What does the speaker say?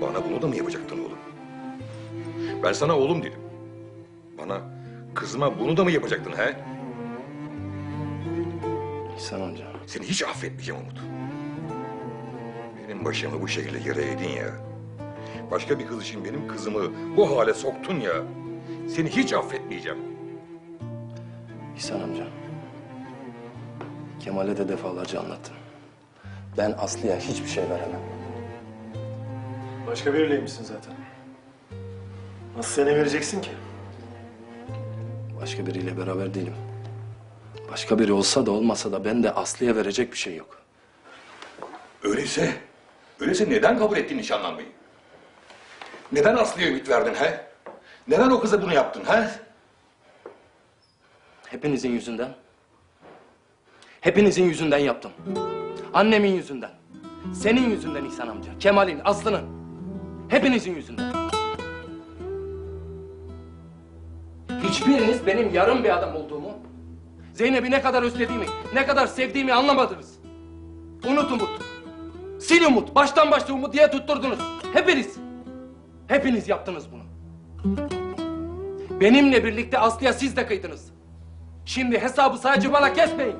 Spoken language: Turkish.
Bana bunu da mı yapacaktın oğlum? Ben sana oğlum dedim. Bana, kızıma bunu da mı yapacaktın he? İhsan amca. Seni hiç affetmeyeceğim Umut. Benim başımı bu şekilde yere eğdin ya. Başka bir kız için benim kızımı bu hale soktun ya. Seni hiç affetmeyeceğim. İhsan amca. Kemal'e de defalarca anlattım. Ben Aslı'ya hiçbir şey veremem. Başka biriyleymişsin zaten. Nasıl seni vereceksin ki? Başka biriyle beraber değilim. Başka biri olsa da olmasa da ben de Aslı'ya verecek bir şey yok. Öyleyse, öyleyse neden kabul ettin nişanlanmayı? Neden Aslı'ya ümit verdin he? Neden o kıza bunu yaptın he? Hepinizin yüzünden. Hepinizin yüzünden yaptım. Annemin yüzünden. Senin yüzünden İhsan amca. Kemal'in, Aslı'nın. Hepinizin yüzünden. Hiçbiriniz benim yarım bir adam olduğumu, Zeynep'i ne kadar özlediğimi, ne kadar sevdiğimi anlamadınız. Unut Umut. Sil Umut. Baştan başla Umut diye tutturdunuz. Hepiniz. Hepiniz yaptınız bunu. Benimle birlikte Aslı'ya siz de kıydınız. Şimdi hesabı sadece bana kesmeyin.